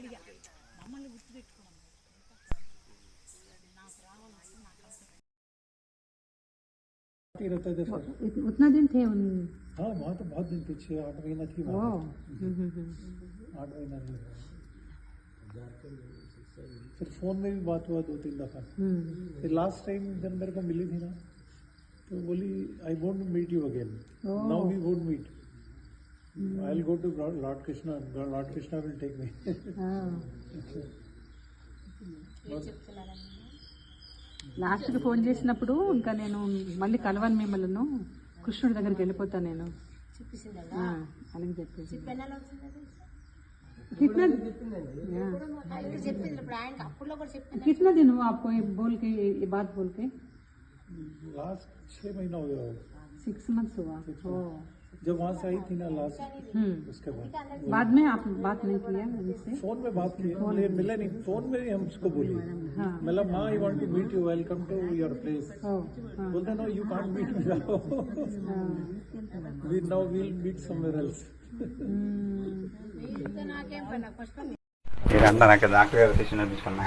అడిగా మమ్మల్ని గుర్తుపెట్టుకోమని నాకు రావాలంటే నాకు అసలు ही रहता है इधर इत- उतना दिन थे उन हाँ वहाँ तो बहुत दिन पीछे आठ महीना थी ओ वहाँ हम्म, हम्म, हम्म। आठ महीना नहीं हुआ। फिर फोन में भी बात हुआ दो तीन दफा हम्म, फिर लास्ट टाइम जब मेरे को मिली थी ना तो बोली I won't meet you again Oh. Now we won't meet I will go to lord Krishna lord Krishna will take me हाँ। లాస్ట్కి ఫోన్ చేసినప్పుడు ఇంకా నేను మళ్ళీ కలవను మిమ్మల్ని కృష్ణుడి దగ్గరికి వెళ్ళిపోతాను నేను ఆ, అని చెప్పేసి कितना हाँ। చెప్పింది ఇప్పుడు ఆయనకి అప్పుల్లో కూడా చెప్పింది कितना दिन हुआ आपको ये बोल के ये बात बोल के लास्ट छह महीना हो गया होगा। सिक्स मंथ्स हुआ ओ जब वहाँ से आई थी ना लास्ट हम्म उसके बाद बाद में आप बात नहीं किया उनसे फोन में बात की बोले मिले नहीं फोन में ही हम उसको बोली हाँ मतलब माँ I want to meet you welcome to your place ओ हाँ बोलते no you can't meet me now हाँ। We now will meet somewhere else hmm, మీతో నాకేం పని ఫస్ట్ మీరంతా నాకు డాక్టర్ గారు తెచ్చిన తీసుకున్నా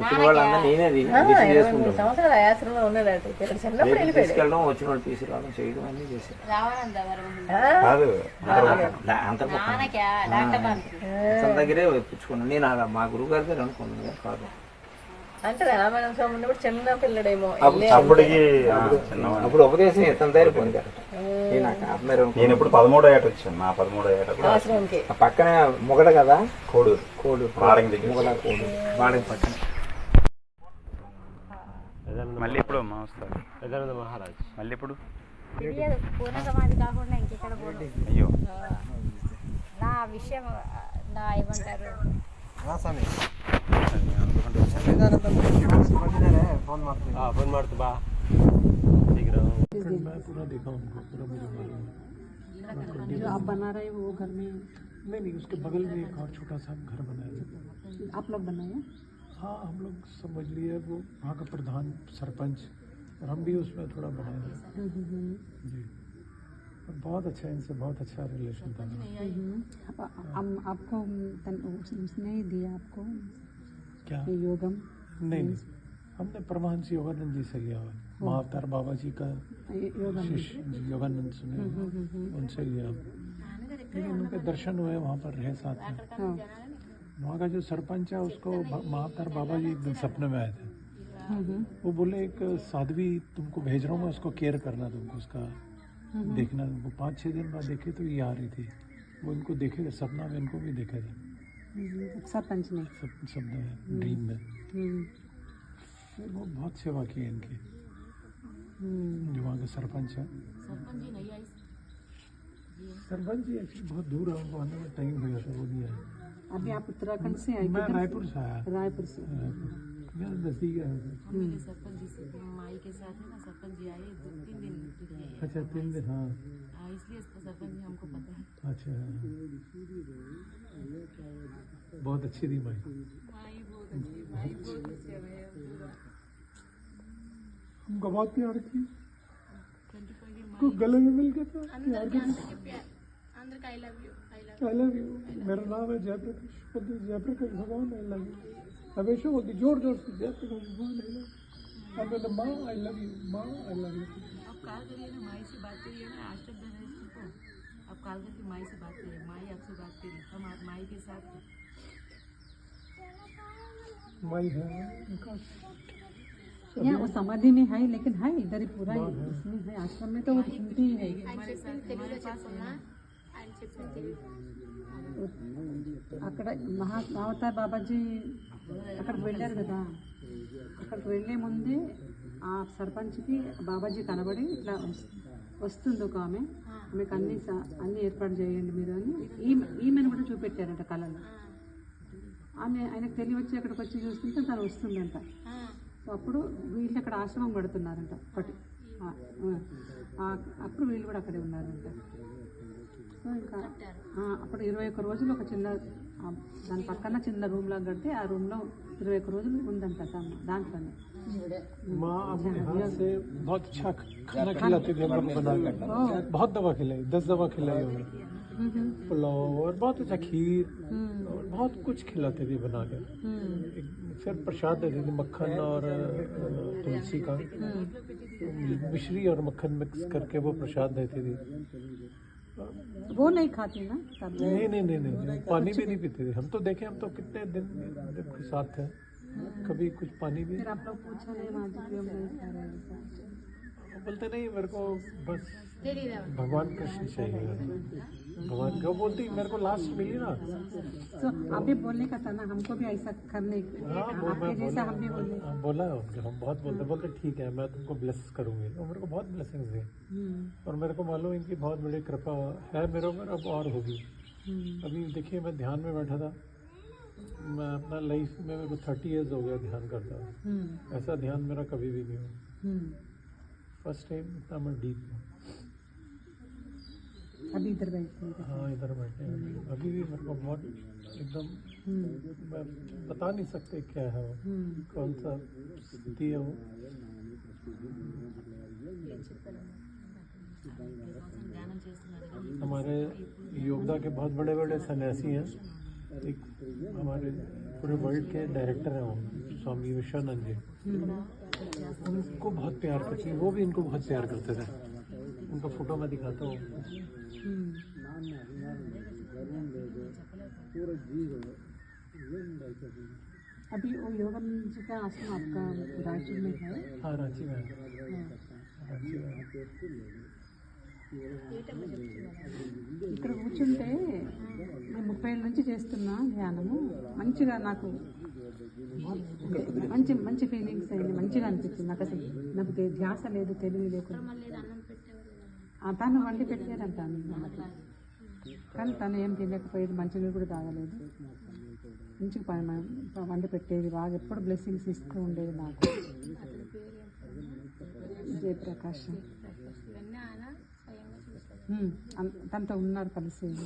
పుట్టిన వాళ్ళందరూ నేనే సంవత్సరాలు ఆయాసంలో ఇక్కడ చిన్నప్పుడు వెళ్ళిపోయాడు. తీసుకెళ్ళడం వచ్చిన వాళ్ళు తీసుకురావడం చేయడం అన్ని చేశారు కాదు అంతర్ముఖం దగ్గరే పుచ్చుకున్నాను నేను మా గురువు గారి దగ్గర అనుకున్నాను కానీ కాదు. అంటే రామాయణం స్వామి ఉన్నప్పుడు చిన్న పిల్లడేమో అప్పటికి. అప్పుడు ఉపదేశం ఇతని దగ్గర పొందారు నేను ఇప్పుడు పదమూడో ఏట వచ్చాను. నా పదమూడో ఏట కూడా ఆశ్రమంకి. ఆ పక్కనే ముగడ కదా? కోడూరు. కోడు వాడంగి దగ్గర. ముగడ కోడు వాడంగి పక్కన. మళ్ళీ ఇప్పుడు అమ్మా వస్తారు మళ్ళీ ఇప్పుడు తెలియదు పూర్ణ సమాధి కాకుండా ఇంకెక్కడ పోదు అయ్యో నా విషయం నా ఏమంటారు मैं पूरा देखा उनको पूरा मुझे मालूम है जो आप बना रहे हो वो घर में नहीं नहीं उसके बगल में एक और छोटा सा घर बनाया है आप लोग बनाए हाँ हम लोग समझ लिए वो वहाँ का प्रधान सरपंच और हम भी उसमें थोड़ा हैं। जी। बहुत अच्छा इनसे बहुत अच्छा रिलेशन था। हम आपको उसने ही दिया आपको। क्या? योगम। नहीं हमने परमहंस योगानंद जी से लिया हुआ है। महाअवतार बाबा जी का शिष्य योगानंद सुने उनसे लिया। उनके दर्शन हुए वहाँ पर रहे साथ में। वहाँ का जो सरपंच है उसको महाअवतार बाबा जी एक दिन सपने में आए थे। हम्म, हम्म, वो बोले एक साध्वी तुमको भेज रहा हूँ मैं उसको केयर करना तुमको उसका देखना वो पाँच छः दिन बाद देखे तो ये आ रही थी। वो इनको देखे थे सपना में इनको भी देखे थे। हम्म, सरपंच ने। सब सपने में ड्रीम में। हम्म, फिर वो बहुत सेवा की है इनकी। हम्म, जो वहाँ के सरपंच है। सरपंच जी एक्चुअली बहुत दूर है उनको आने में टाइम हो जाता है वो नहीं आए। अभी आप उत्तराखंड से आए मैं रायपुर से आया। रायपुर से। मेरा नज़दीक है मेरे सरपंच जी से माई के साथ है ना सरपंच जी आए दो तीन दिन रुके अच्छा तीन दिन हाँ। इसलिए सरपंच जी हमको पता है। अच्छा। बहुत अच्छी थी माई। माई बहुत अच्छी माई बहुत अच्छी हमको बहुत प्यार की को गले में मिल गया था। अंदर का I love you I love you मेरा नाम है जयप्रकाश। बोलते जयप्रकाश भगवान आई लव यू हमेशा बोलती ज़ोर ज़ोर से जयप्रकाश भगवान आई लव अब बोलते माँ आई लव यू माँ आई लव यू आप कॉल करिए ना माई से बात करिए ना आज तक धनराज को आप कॉल करके माई से बात करिए माई आपसे बात करिए हम आप माई के साथ हैं। माई है यहाँ वो समाधि में है लेकिन है इधर ही पूरा ही इसमें है। आश्रम में तो वो सुनती ही है। అక్కడ మహా అవతార్ బాబాజీ అక్కడికి వెళ్ళారు కదా. అక్కడికి వెళ్ళే ముందే ఆ సర్పంచ్కి బాబాజీ కనబడి ఇట్లా వస్తుంది ఒక ఆమె. ఆమెకు అన్ని అన్ని ఏర్పాటు చేయండి మీరు అని ఈమె ఈమెను కూడా చూపెట్టారంట కళలో ఆమె ఆయనకు తెలివి వచ్చి అక్కడికి వచ్చి చూస్తుంటే తను వస్తుందంట. సో అప్పుడు వీళ్ళు అక్కడ ఆశ్రమం కడుతున్నారంట ఒకటి అప్పుడు వీళ్ళు కూడా అక్కడే ఉన్నారంట. ఇంకా ఆ, అప్పుడు ఇరవై ఒక్క రోజులు ఒక చిన్న ఆ, దాని పక్కన చిన్న రూమ్ లాగా కడితే ఆ రూమ్లో ఇరవై ఒక్క రోజులు ఉందంట తను దాంట్లోనే माँ अपने हाथ से बहुत अच्छा खाना खिलाती थी हम लोग को बनाकर बहुत दवा खिलाई दस दवा खिलाई उन्होंने पुलाव और बहुत अच्छा खीर और बहुत कुछ खिलाती थी बना के एक- फिर प्रसाद देती थी मक्खन और अ, तुलसी का मिश्री और मक्खन मिक्स करके वो प्रसाद देती थी वो नहीं खाती ना? तब नहीं नहीं नहीं नहीं, नहीं पानी भी नहीं पीते थे। हम तो देखे हम तो कितने दिन साथ थे हाँ। कभी कुछ पानी भी आप लोग पूछा नहीं तो बोलते नहीं मेरे को बस भगवान कृष्ण चाहिए भगवान को बोलती? मेरे को लास्ट मिली ना। तो अभी बोलने का था ना हमको भी ऐसा करने हाँ आपके जैसा बोला। हम भी बोले हाँ, बोला हम बहुत बोलते बोलते ठीक है मैं तुमको ब्लेस करूँगी। और मेरे को बहुत ब्लेसिंग्स दी और मेरे को मालूम इनकी बहुत बड़ी कृपा है मेरे ऊपर अब और होगी। अभी देखिए मैं ध्यान में बैठा था। मैं अपना लाइफ में मेरे को थर्टी ईयर्स हो गया ध्यान करता। हूँ ऐसा ध्यान मेरा कभी भी नहीं हुआ। फ़र्स्ट टाइम इतना मैं डीप हूँ। अभी इधर बैठे हैं। हाँ इधर बैठे हैं। अभी भी मेरे को बहुत एकदम मैं बता नहीं सकते क्या है वो कौन सा स्थिति है वो। हमारे योगदा के बहुत बड़े बड़े सन्यासी हैं। एक हमारे पूरे वर्ल्ड के डायरेक्टर हैं वो स्वामी विश्वानंद जी। उनको बहुत प्यार करते हैं। वो भी इनको बहुत प्यार करते थे। उनका फोटो मैं दिखाता हूँ अभी वो योगा जी का आश्रम आपका रायचूर में है हाँ रांची में रांची में ఇక్కడ కూర్చుంటే నేను ముప్పై ఏళ్ళ నుంచి చేస్తున్నా ధ్యానము మంచిగా నాకు మంచి మంచి ఫీలింగ్స్ అయింది మంచిగా అనిపించింది నాకు అసలు నాకు దే- ధ్యాస లేదు తెలివి లేకుండా తను వండి పెట్టారంట కానీ తను ఏం తినలేకపోయేది మంచినీళ్ళు కూడా తాగలేదు. మంచిగా ప- వండి పెట్టేది బాగా ఎప్పుడు బ్లెస్సింగ్స్ ఇస్తూ ఉండేది నాకు. జయప్రకాష్. తనతో ఉన్నారు కలిసి.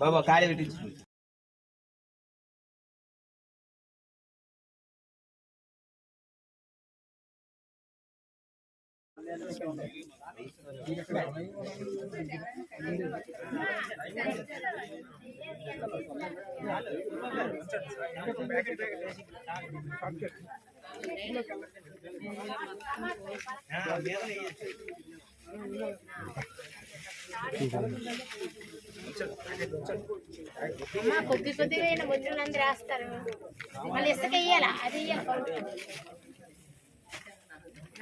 బాబా కాడి పెట్టించుకుంటా కొద్ది కొద్దిగా అయినా వచ్చిన అందరూ వేస్తారు. మళ్ళీ ఇసుక వేయాలా? అది వేయాలి.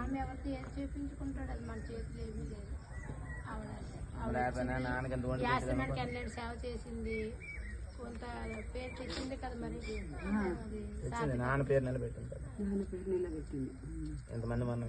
స్వామి ఎవరితో ఏది చేపించుకుంటాడు? అది మన చేతిలో ఏమీ లేదు. ఆవిడ యాసనానికి వెళ్ళాడు సేవ చేసింది. కొంత పేరు తెచ్చింది కదా మరి? అది. నాన్న పేరు నిలబెట్టింది నాన్న పేరు నిలబెట్టింది. ఎంతమంది మనం